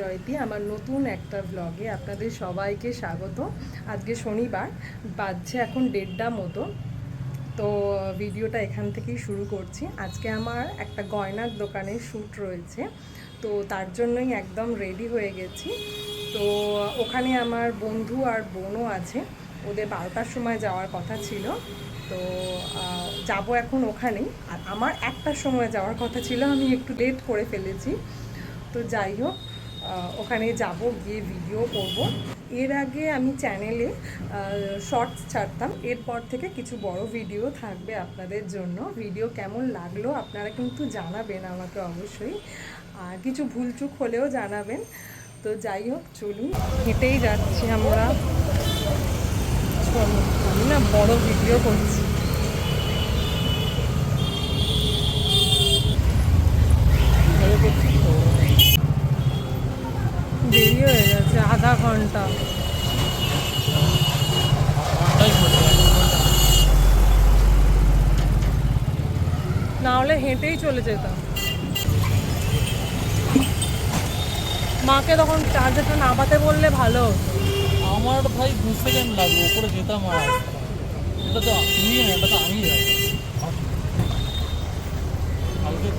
জয়তী আমার নতুন একটা ব্লগে আপনাদের সবাইকে স্বাগত। আজকে শনিবার, বাজছে এখন দেড়টা মতো। তো ভিডিওটা এখান থেকেই শুরু করছি। আজকে আমার একটা গয়নার দোকানে শ্যুট রয়েছে। তো তার জন্যই একদম রেডি হয়ে গেছি। তো ওখানে আমার বন্ধু আর বোনও আছে। ওদের বারোটার সময় যাওয়ার কথা ছিল। তো যাব এখন ওখানেই। আর আমার একটার সময় যাওয়ার কথা ছিল, আমি একটু লেট করে ফেলেছি। তো যাই হোক ওখানে যাব, গিয়ে ভিডিও করব। এর আগে আমি চ্যানেলে শর্টস ছাড়তাম। এরপর থেকে কিছু বড় ভিডিও থাকবে আপনাদের জন্য। ভিডিও কেমন লাগল আপনারা কিন্তু জানাবেন আমাকে অবশ্যই। আর কিছু ভুলচুক হলেও জানাবেন। তো যাই হোক, চলুন, হেঁটেই যাচ্ছি আমরা। আমি না বড় ভিডিও করছি। দেরি হয়ে গেছে আধা ঘণ্টা। না হলে হেঁটেই চলে যেতাম। মাকে তখন চার্জারটা নামাতে বললে ভালো। আমার ভাই দু সেকেন্ড লাগবে, ওপরে যেতাম আর। এটা তো না এটা তো আমি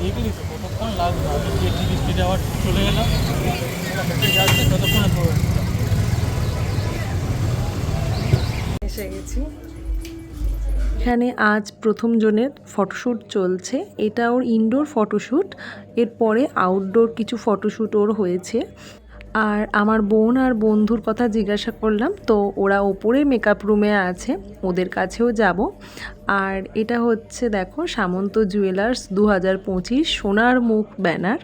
দেখলি তো কতক্ষণ লাগবে? গিয়ে আবার চলে গেলাম। যাচ্ছে ততক্ষণে এসে গেছি। এখানে আজ প্রথম জনের ফটোশ্যুট চলছে। এটা ওর ইনডোর ফটোশ্যুট, এরপরে আউটডোর কিছু ফটোশ্যুট ওর হয়েছে। আর আমার বোন আর বন্ধুর কথা জিজ্ঞাসা করলাম, তো ওরা ওপরে মেকআপ রুমে আছে, ওদের কাছেও যাব। আর এটা হচ্ছে দেখো সামন্ত জুয়েলার্স দু হাজার পঁচিশ সোনার মুখ ব্যানার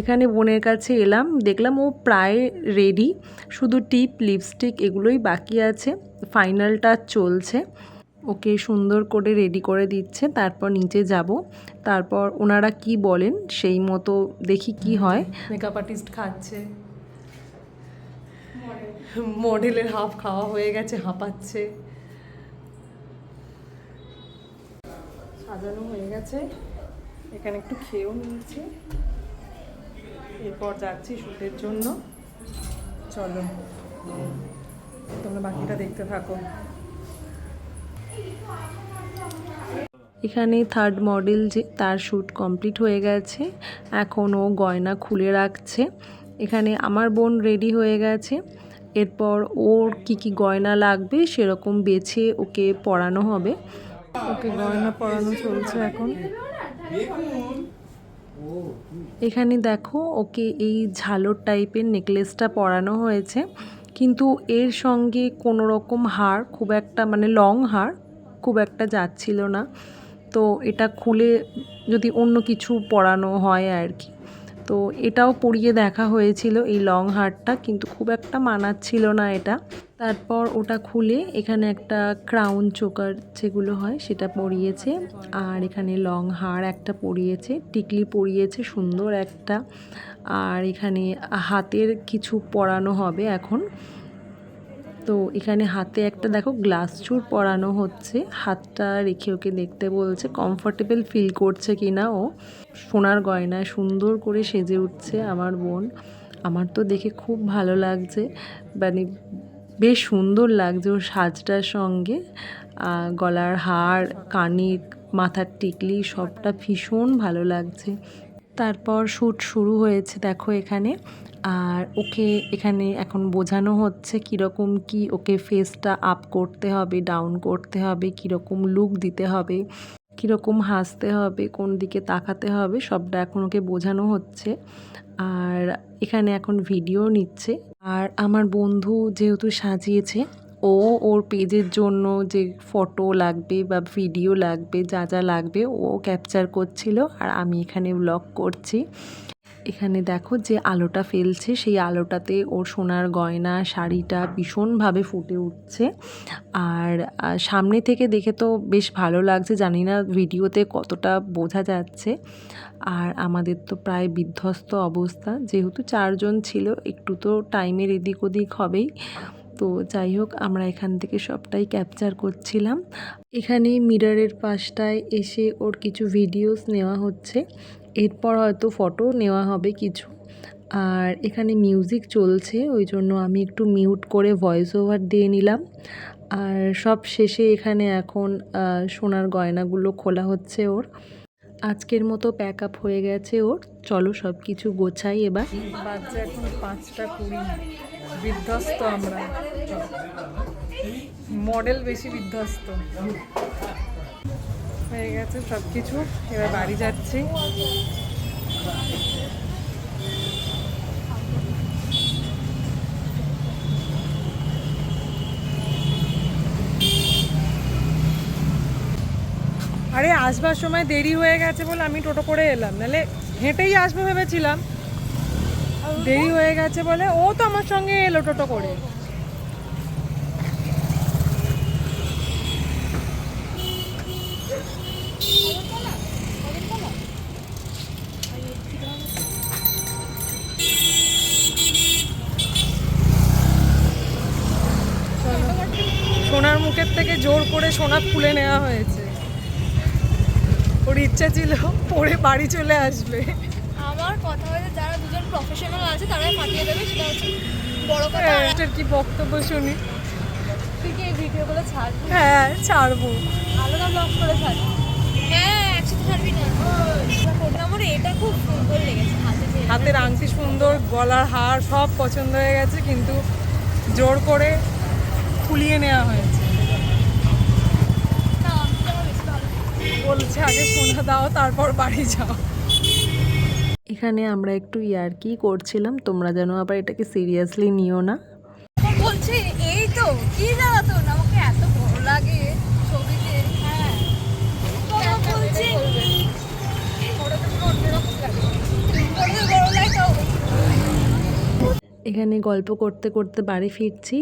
এখানে বোনের কাছে এলাম, দেখলাম ও প্রায় রেডি শুধু টিপ লিপস্টিক এগুলোই বাকি আছে ফাইনাল টাচ চলছে। ওকে সুন্দর করে রেডি করে দিচ্ছে, তারপর নিচে যাব। তারপর ওনারা কি বলেন, সেই মতো দেখি কি হয়। মেকআপ আর্টিস্ট খাচ্ছে। মডেলের হাফ খাওয়া হয়ে গেছে, হাঁপাচ্ছে। সাজানো হয়ে গেছে। এখানে একটু খেয়েও নিয়েছি। এরপর যাচ্ছি শ্যুটের জন্য। চলো, তোমরা বাকিটা দেখতে থাকো। এখানে থার্ড মডেল যে, তার শ্যুট কমপ্লিট হয়ে গেছে। এখন ও গয়না খুলে রাখছে। এখানে আমার বোন রেডি হয়ে গেছে। এরপর ওর কি কি গয়না লাগবে সেরকম বেছে ওকে পরানো হবে। ওকে গয়না পরানো চলছে এখন। এখানে দেখো ওকে এই ঝালর টাইপের নেকলেসটা পরানো হয়েছে। কিন্তু এর সঙ্গে কোনো রকম হার, খুব একটা মানে লং হার, খুব একটা যাচ্ছিল না। তো এটা খুলে যদি অন্য কিছু পরানো হয় আর কি। তো এটাও পরিয়ে দেখা হয়েছিল এই লং হারটা কিন্তু খুব একটা মানাচ্ছিল না এটা। তারপর ওটা খুলে এখানে একটা ক্রাউন চোকার যেগুলো হয় সেটা পরিয়েছে, আর এখানে লং হার একটা পরিয়েছে, টিকলি পরিয়েছে, সুন্দর একটা। আর এখানে হাতের কিছু পরানো হবে এখন। তো এখানে হাতে একটা, দেখো, গ্লাস চুর পরানো হচ্ছে। হাতটা রেখে ওকে দেখতে বলছে কমফোর্টেবল ফিল করছে কি না ও? সোনার গয়নায় সুন্দর করে সেজে উঠছে আমার বোন। আমার তো দেখে খুব ভালো লাগছে। মানে বেশ সুন্দর লাগছে ওর সাজটার সঙ্গে। গলার হার, কানের মাথার টিকলি, সবটা ভীষণ ভালো লাগছে। তারপর শ্যুট শুরু হয়েছে, দেখো এখানে। আর ওকে এখানে এখন বোঝানো হচ্ছে কীরকম কি ওকে ফেসটা আপ করতে হবে ডাউন করতে হবে, কীরকম লুক দিতে হবে, কীরকম হাসতে হবে, কোন দিকে তাকাতে হবে, সবটা এখন ওকে বোঝানো হচ্ছে। আর এখানে এখন ভিডিও নিচ্ছে। আর আমার বন্ধু যেহেতু সাজিয়েছে ও ওর পেজের জন্য যে ফটো লাগবে বা ভিডিও লাগবে, যা যা লাগবে, ও ক্যাপচার করছিল আর আমি এখানে ব্লগ করছি। এখানে দেখো যে আলোটা ফেলছে, সেই আলোটাতে ওর সোনার গয়না, শাড়িটা ভীষণভাবে ফুটে উঠছে। আর সামনে থেকে দেখে তো বেশ ভালো লাগছে, জানি না ভিডিওতে কতটা বোঝা যাচ্ছে। আর আমাদের তো প্রায় বিধ্বস্ত অবস্থা, যেহেতু চারজন ছিল, একটু তো টাইমের এদিক ওদিক হবেই। তো যাই হোক, আমরা এখান থেকে সবটাই ক্যাপচার করছিলাম। এখানে মিররের পাশটায় এসে ওর কিছু ভিডিওস নেওয়া হচ্ছে। এরপর হয়তো ফটো নেওয়া হবে কিছু। আর এখানে মিউজিক চলছে, ওই জন্য আমি একটু মিউট করে ভয়েস ওভার দিয়ে নিলাম। আর সব শেষে এখানে এখন সোনার গয়নাগুলো খোলা হচ্ছে ওর। আজকের মতো প্যাক আপ হয়ে গেছে ওর। চলো সব কিছু গোছাই এবার। বাচ্চা এখন পাঁচটা কুড়ি বিধ্বস্ত আমরা। মডেল বেশি বিধ্বস্ত। হয়ে গেছে সব কিছু এবার বাড়ি যাচ্ছি। আরে, আসবার সময় দেরি হয়ে গেছে বলে আমি টোটো করে এলাম। নাহলে হেঁটেই আসব ভেবেছিলাম। দেরি হয়ে গেছে বলে ও তো আমার সঙ্গে এলো টোটো করে। সোনার মুখের থেকে জোর করে সোনা খুলে নেওয়া হয়েছে। ওর ইচ্ছা ছিল পরে বাড়ি চলে আসবে। আমার কথা হয়েছে যারা দুজন প্রফেশনাল আছে তারাই পাঠিয়ে দেবে সেটা হচ্ছে বড় কথা। আর এটার কি বক্তব্য শুনি? তুই কি এই ভিডিওগুলো ছাড়বি? হ্যাঁ ছাড়বো। আলাদা ব্লগ করে ছাড়বি? হ্যাঁ একসাথে ছাড়বি না। আমার এটা খুব সুন্দর লেগেছে হাতে হাতের আংটি সুন্দর গলার হার সব পছন্দ হয়ে গেছে কিন্তু জোর করে খুলিয়ে নেওয়া হয়েছে না আমি আমার বেশি ভালো বলছে আগে সোনা দাও তারপর বাড়ি যাও। এখানে আমরা একটু ইয়ার্কি করছিলাম তোমরা যেন আবার এটাকে সিরিয়াসলি নিও না। বলছে এই তো কি জ্বালাতো না আমাকে এত লাগে ছবিতে। হ্যাঁ। বলছে লাগে। এখানে গল্প করতে করতে বাড়ি ফিরছি।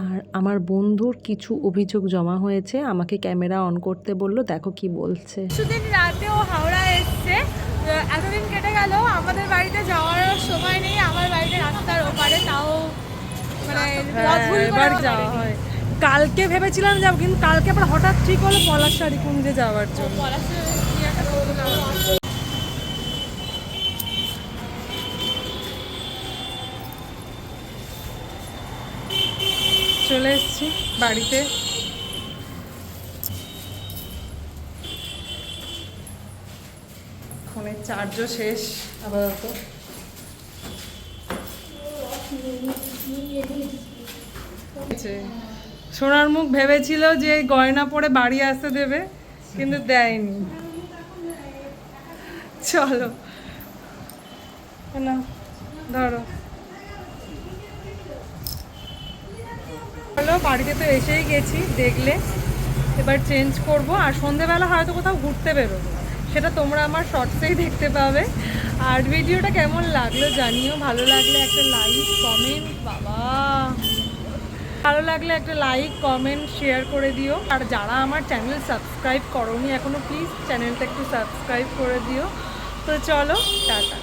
আর আমার বন্ধুর কিছু অভিযোগ জমা হয়েছে আমাকে ক্যামেরা অন করতে বলল দেখো কি বলছে। কিছুদিন রাতে ও হাওড়া এসছে। এতদিন কেটে গেল আমাদের বাড়িতে যাওয়ার সময় নেই আমার বাড়িতে রাস্তার ওপারে তাও মানে ও যাওয়া হয়। কালকে ভেবেছিলাম যাব কিন্তু কালকে আবার হঠাৎ ঠিক হলো পলাশাড়ি কুঞ্জে যাওয়ার জন্য। পলাশে কি একটা প্রোগ্রাম আছে। চলে এসেছি বাড়িতে। ফোনের চার্জও শেষ আপাতত। সোনার মুখ ভেবেছিল যে গয়না পরে বাড়ি আসতে দেবে, কিন্তু দেয়নি। চলো। না, ধরো। বাড়িতে তো এসেই গেছি, দেখলে। এবার চেঞ্জ করব, আর সন্ধেবেলা হয়তো কোথাও ঘুরতে বেরোবো। সেটা তোমরা আমার শর্টসেই দেখতে পাবে। আর ভিডিওটা কেমন লাগল জানিও, ভালো লাগলে একটা লাইক কমেন্ট বাবা। ভালো লাগলে একটা লাইক কমেন্ট শেয়ার করে দিও। আর যারা আমার চ্যানেল সাবস্ক্রাইব করোনি এখনও প্লিজ চ্যানেলটা একটু সাবস্ক্রাইব করে দিও। তো চলো, টাটা।